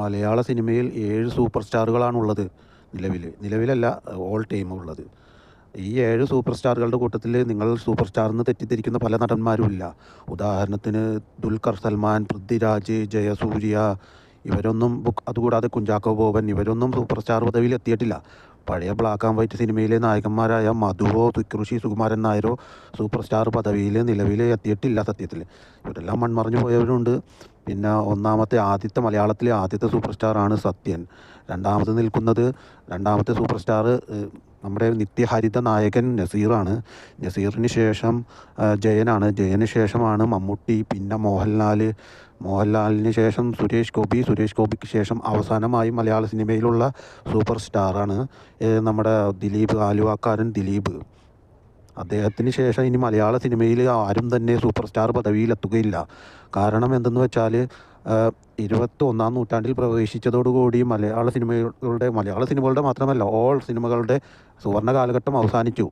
മലയാള സിനിമയിൽ ഏഴ് സൂപ്പർ സ്റ്റാറുകളാണുള്ളത് നിലവിൽ നിലവിലല്ല ഓൾ ടൈം ഉള്ളത്. ഈ ഏഴ് സൂപ്പർ സ്റ്റാറുകളുടെ കൂട്ടത്തിൽ നിങ്ങൾ സൂപ്പർ സ്റ്റാർ തെറ്റിദ്ധരിക്കുന്ന പല നടന്മാരുമില്ല. ഉദാഹരണത്തിന് ദുൽഖർ സൽമാൻ പൃഥ്വിരാജ് ജയസൂര്യ ഇവരൊന്നും ബുക്ക് അതുകൂടാതെ കുഞ്ചാക്കോ ബോബൻ ഇവരൊന്നും സൂപ്പർ സ്റ്റാർ പദവിയിൽ എത്തിയിട്ടില്ല പഴയ ബ്ലാക്ക് ആൻഡ് വൈറ്റ് സിനിമയിലെ നായകന്മാരായ മധുവോ തുക്കൃഷി സുകുമാരൻ നായരോ സൂപ്പർ സ്റ്റാർ പദവിയിൽ നിലവിൽ എത്തിയിട്ടില്ല സത്യത്തിൽ ഇവരെല്ലാം മൺമറഞ്ഞു പോയവരുണ്ട്. പിന്നെ ഒന്നാമത്തെ ആദ്യത്തെ മലയാളത്തിലെ ആദ്യത്തെ സൂപ്പർ സ്റ്റാറാണ് സത്യൻ. രണ്ടാമത് നിൽക്കുന്നത് രണ്ടാമത്തെ സൂപ്പർ സ്റ്റാർ നമ്മുടെ നിത്യഹരിത നായകൻ നസീറാണ്. നസീറിന് ശേഷം ജയനാണ്. ജയന് ശേഷമാണ് മമ്മൂട്ടി പിന്നെ മോഹൻലാൽ. മോഹൻലാലിന് ശേഷം സുരേഷ് ഗോപി. സുരേഷ് ഗോപിക്ക് ശേഷം അവസാനമായി മലയാള സിനിമയിലുള്ള സൂപ്പർ സ്റ്റാറാണ് നമ്മുടെ ദിലീപ് ആലുവാക്കാരൻ ദിലീപ്. അദ്ദേഹത്തിന് ശേഷം ഇനി മലയാള സിനിമയിൽ ആരും തന്നെ സൂപ്പർ സ്റ്റാർ പദവിയിലെത്തുകയില്ല. കാരണം എന്തെന്ന് വെച്ചാൽ ഇരുപത്തി ഒന്നാം നൂറ്റാണ്ടിൽ പ്രവേശിച്ചതോടുകൂടി മലയാള സിനിമകളുടെ മലയാള സിനിമകളുടെ മാത്രമല്ല ഓൾ സിനിമകളുടെ സുവർണ കാലഘട്ടം അവസാനിച്ചു.